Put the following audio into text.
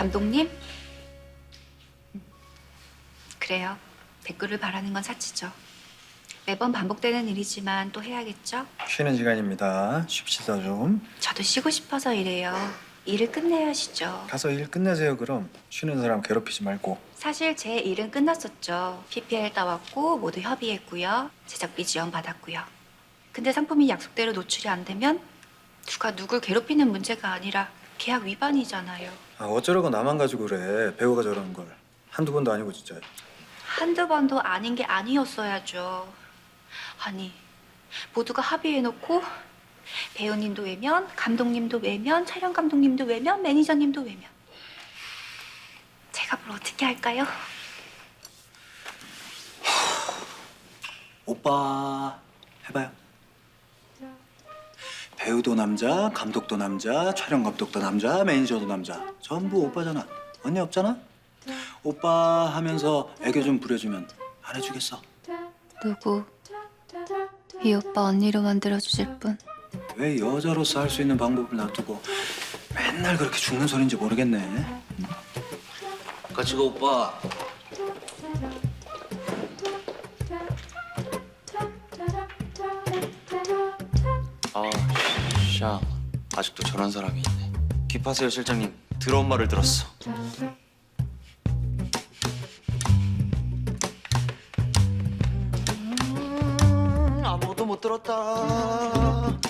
감독님? 음, 그래요. 댓글을 바라는 건 사치죠. 매번 반복되는 일이지만 또 해야겠죠? 쉬는 시간입니다. 쉽시다 좀. 저도 쉬고 싶어서 이래요. 일을 끝내야 하시죠. 가서 일 끝내세요 그럼. 쉬는 사람 괴롭히지 말고. 사실 제 일은 끝났었죠. PPL 따왔고 모두 협의했고요. 제작비 지원 받았고요. 근데 상품이 약속대로 노출이 안 되면 누가 누굴 괴롭히는 문제가 아니라 계약 위반이잖아요. 아 어쩌라고 나만 가지고 그래. 배우가 저러는 걸. 한두 번도 아니고 진짜. 한두 번도 아닌 게 아니었어야죠. 아니, 모두가 합의해놓고 배우님도 외면, 감독님도 외면, 촬영 감독님도 외면, 매니저님도 외면. 제가 뭘 어떻게 할까요? 오빠 해봐요. 배우도 남자, 감독도 남자, 촬영 감독도 남자, 매니저도 남자. 전부 오빠잖아. 언니 없잖아? 오빠 하면서 애교 좀 부려주면 안 해주겠어. 누구? 이 오빠 언니로 만들어주실 분. 왜 여자로서 할 수 있는 방법을 놔두고 맨날 그렇게 죽는 소린지 모르겠네. 같이 가 오빠. 아, 샹. 아직도 저런 사람이 있네. 기파세요 실장님. 들어온 말을 들었어. 음, 아무도 못 들었다.